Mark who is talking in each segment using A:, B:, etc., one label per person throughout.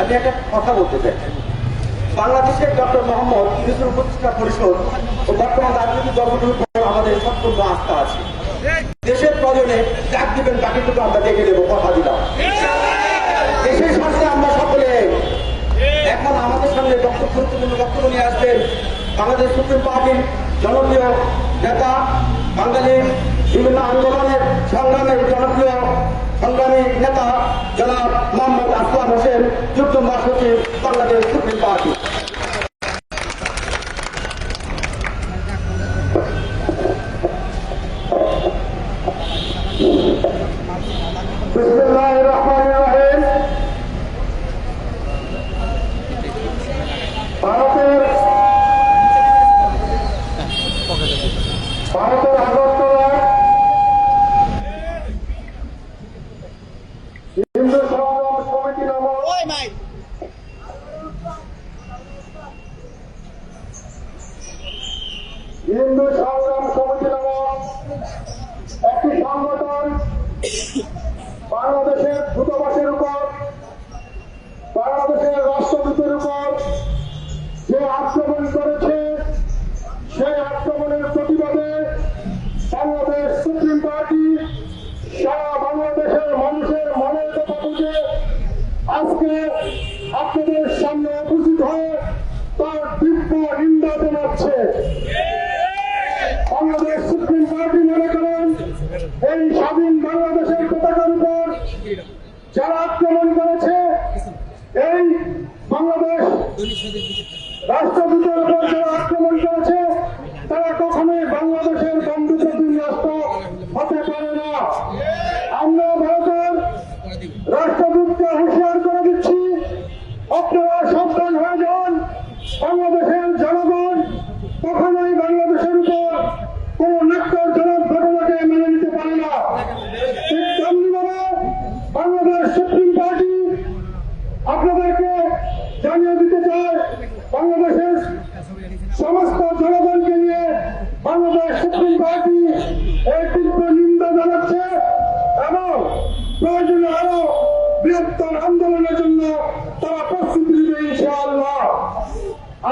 A: আমি একটা কথা বলতে চাই। বাংলাদেশের ডক্টর মোহাম্মদ ইউনুসের উপদেষ্টা পরিষদ ও বর্তমান রাজনৈতিক দলগুলোর উপর আমাদের সম্পূর্ণ আস্থা আছে। দেশের প্রয়োজনে ডাক দিবেন বাকিটুকু আমরা দেখে দেবো কথা দিলাম। দেশের স্বার্থে আমরা সকলে এখন আমাদের সামনে বক্তব্য, গুরুত্বপূর্ণ বক্তব্য নিয়ে আসবেন। বাংলাদেশ সুপ্রিম পার্টির জনপ্রিয় নেতা, বাঙালির বিভিন্ন আন্দোলনের সংগ্রামের জনপ্রিয় সংগ্রামী নেতা জনাব মোহাম্মদ আসলাম হোসেন যুক্ত মহাসচিব বাংলাদেশ সুপ্রিম পার্টি বিসমিল্লাহির রহমানির রহিম ভারতের ভারতের আগরতলায় হিন্দু সংগ্রাম সমিতি নামক হিন্দু সংগ্রাম সমিতি নামক একটি সংগঠন বাংলাদেশের দূতাবাসের উপর বাংলাদেশের রাষ্ট্রদূতের উপর যে আক্রমণ করেছে, সেই আক্রমণের প্রতিবাদে বাংলাদেশ সুপ্রিম পার্টি সারা বাংলাদেশের মানুষের মনের কথা বুঝে আজকে আপনাদের সামনে উপস্থিত হয়ে তার দিব্য নিন্দা জানাচ্ছে। বাংলাদেশ সুপ্রিম পার্টি মনে করেন, এই স্বাধীন বাংলাদেশের পতাকার উপর যারা আক্রমণ করেছে, এই রাষ্ট্রদূতের উপর আক্রমণ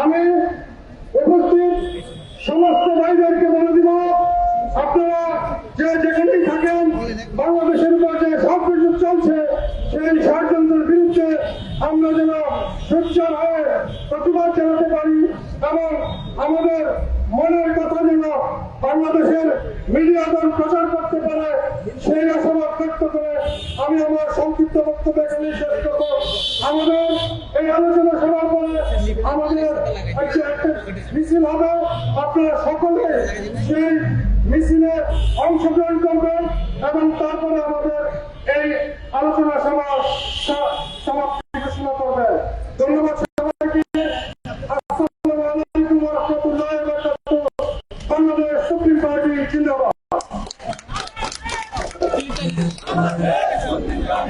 A: আমি উপস্থিত সমস্ত ভাইদেরকে বলে দিব, আপনারা যে যেখানেই থাকেন, বাংলাদেশের উপর যে সব কিছু চলছে, সেই ষড়যন্ত্রের বিরুদ্ধে আমরা যেন সোচ্চার হয়ে প্রতিবাদ জানাতে পারি এবং আমাদের মনের কথা যেন বাংলাদেশের মিডিয়া দল প্রচার করতে পারে, সেই আশাবাদ ব্যক্ত করে আমি আমার সংক্ষিপ্ত বক্তব্য এখানে শেষ করব। আমাদের এই আলোচনা সভার পরে আমাদের মিছিল হবে। আপনারা সকলে সেই মিছিলে অংশগ্রহণ করবেন এবং তারপরে আমাদের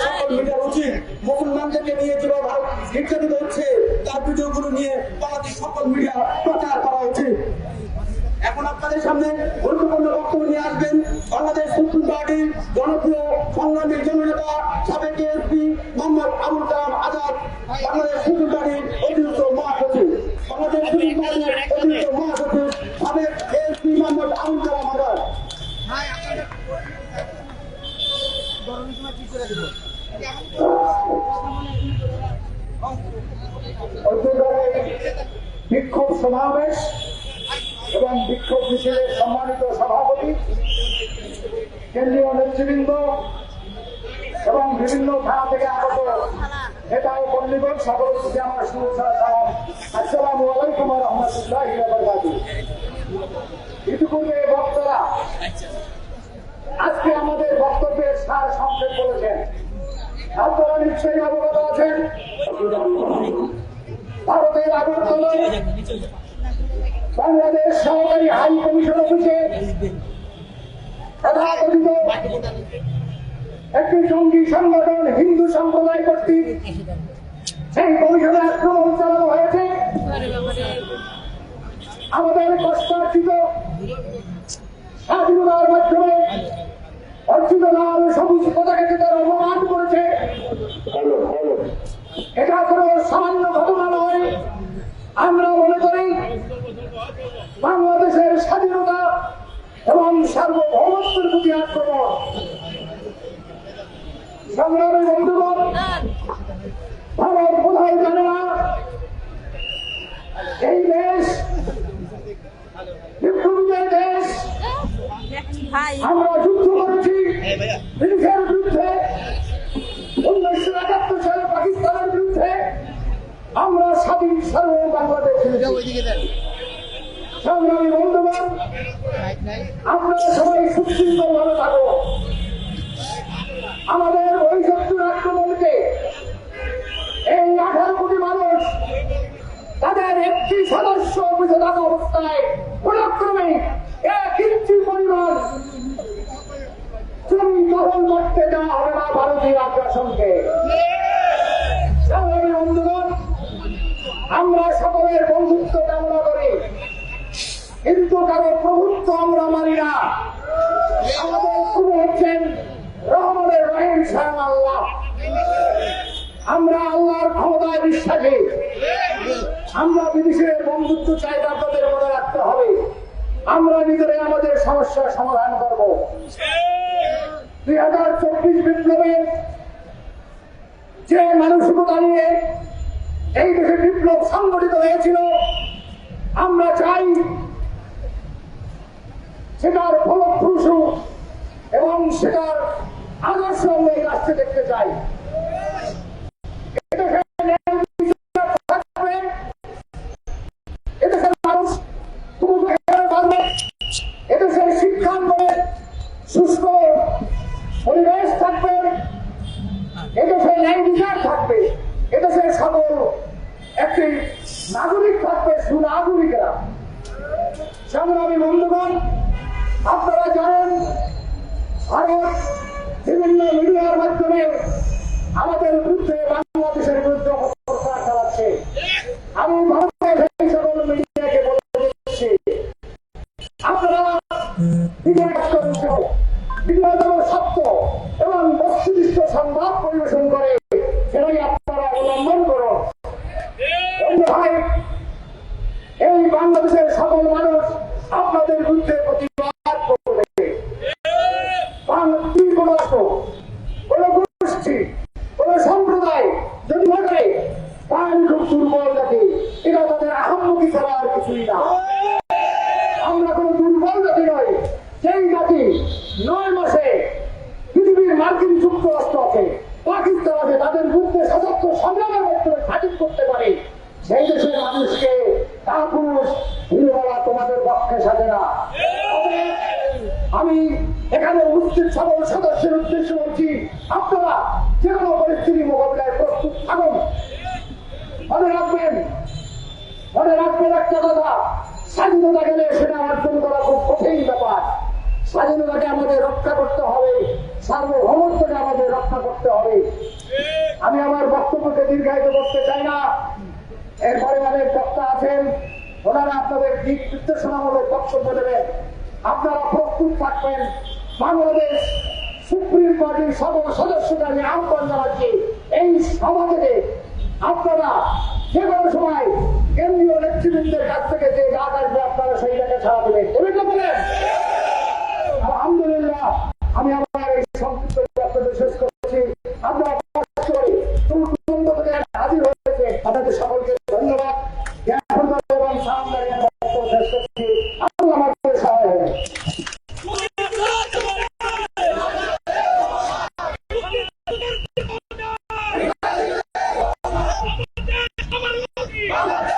A: সকল বাংলাদেশ মিডিয়া প্রচার করা উচিত এখন আপনাদের সামনে গুরুত্বপূর্ণ বক্তব্য নিয়ে আসবেন। বাংলাদেশ সুপ্রিম পার্টির জনপ্রিয় সংগ্রামী জননেতা, সাবেক এসপি মোহাম্মদ বিক্ষোভ সমাবেশ এবং বিক্ষোভ মিছিলের সম্মানিত সভাপতি, কেন্দ্রীয় নেতৃবৃন্দ এবং বিভিন্ন থানা থেকে আগত নেতা ও কর্মীগণ সকল প্রতি আমার শুভেচ্ছা সালাম। আসসালামু আলাইকুম রহমতুল্লাহ ইতিপূর্বে বক্তারা আজকে আমাদের সার সংক্ষেপ
B: তথাকথিত একটি জঙ্গি সংগঠন হিন্দু সম্প্রদায় কর্তৃক সেই কমিশনে আক্রমণ চালানো হয়েছে। আমাদের কষ্টার্জিত স্বাধীনতার মাধ্যমে লাল সবুজ পতাকাকে তারা অপমান করেছে। এটা কোনো সামান্য ঘটনা নয়। আমরা মনে করি বাংলাদেশের স্বাধীনতা এবং সার্বভৌমত্বের প্রতি আক্রমণ। সংগ্রামী বন্ধুগণ ভারত কোথায় জানে না এই দেশ বিপ্লবীদের দেশ আমরা সার্ব বাংলাদেশ সংগ্রামী বন্ধুগণ আপনারা সবাই সুশৃঙ্খল ভাবে থাকো আমাদের ওই শত্রুর আক্রমণকে এই আঠারো কোটি মানুষ তাদের একটি সদস্য বুঝে থাকা অবস্থায় কোনক্রমে এক ইঞ্চি পরিমাণ চুরি দখল করতে দেওয়া হবে না ভারতীয় আগ্রাসনকে। বিশ্বাসী আমরা বিদেশের বন্ধুত্ব চাইতে আপনাদের মনে রাখতে হবে। আমরা নিজেরাই আমাদের সমস্যার সমাধান করব। দুই হাজার চব্বিশ বিপ্লবে যে মানসিকতা নিয়ে এই দেশে বিপ্লব সংগঠিত হয়েছিল, আমরা চাই সেটার ফলপ্রসূ এবং সেটার আদর্শ আমরা এই রাষ্ট্রে দেখতে চাই। থাকবে। এদেশের সকল একটি নাগরিক থাকবে সুনাগরিকরা সংগ্রামী বন্ধুগণ, আপনারা জানেন, ভারত বিভিন্ন মিডিয়ার মাধ্যমে আমাদের বিরুদ্ধে বাংলাদেশের বিরুদ্ধে চালাচ্ছে। আমি ভারতের সকল মিডিয়াকে বলে দিচ্ছি, আপনারা যেন সত্য এবং বস্তুনিষ্ঠ সংবাদ পরিবেশন করে সেটাই আপনারা অবলম্বন করুন অন্যথায় এই বাংলাদেশের সকল মানুষ আপনাদের বিরুদ্ধে প্রতিবাদ করবে বাংলাদেশ কোন রাষ্ট্র, কোন গোষ্ঠী কোন সম্প্রদায় যদি মনে তাহলে খুব দুর্বল জাতি এটা তাদের আহম্মকি ছাড়া আর কিছুই না আমরা কোন দুর্বল জাতি নয় সেই জাতি নয় মাসে পৃথিবীর মার্কিন যুক্তরাষ্ট্র আছে পাকিস্তান আছে তাদের বিরুদ্ধে সশস্ত্র সংগ্রামের মাধ্যমে স্বাধীন করতে পারে কাপুরুষ ভিড় বলা তোমাদের পক্ষে সাজে না। আমি এখানে উপস্থিত সকল সদস্যের উদ্দেশ্যে বলছি, আপনারা যে কোনো পরিস্থিতি মোকাবিলায় প্রস্তুত থাকুন। মনে রাখবেন মনে রাখবেন একটা কথা, স্বাধীনতা গেলে সেটা অর্জন করা খুব কঠিন ব্যাপার। স্বাধীনতাকে আমাদের রক্ষা করতে হবে, সার্বভৌমত্বকে আমাদের রক্ষা করতে হবে। আমি আমার বক্তব্যকে দীর্ঘায়িত করতে চাই না। এরপরে অনেক বক্তা আছেন, ওনারা আপনাদের দিক নির্দেশনামূলক বক্তব্য দেবেন। আপনারা প্রস্তুত থাকবেন। বাংলাদেশ সুপ্রিম কোর্টের সব সদস্যদের আমি আহ্বান জানাচ্ছি। এই সভা থেকে আপনারা যে কোনো সময় কেন্দ্রীয় নেতৃবৃন্দের কাছ থেকে যে ডাক আসবে আপনারা সেই ডাকে ছাড়া দেবেন আলহামদুলিল্লাহ, আমি বাংলাদেশ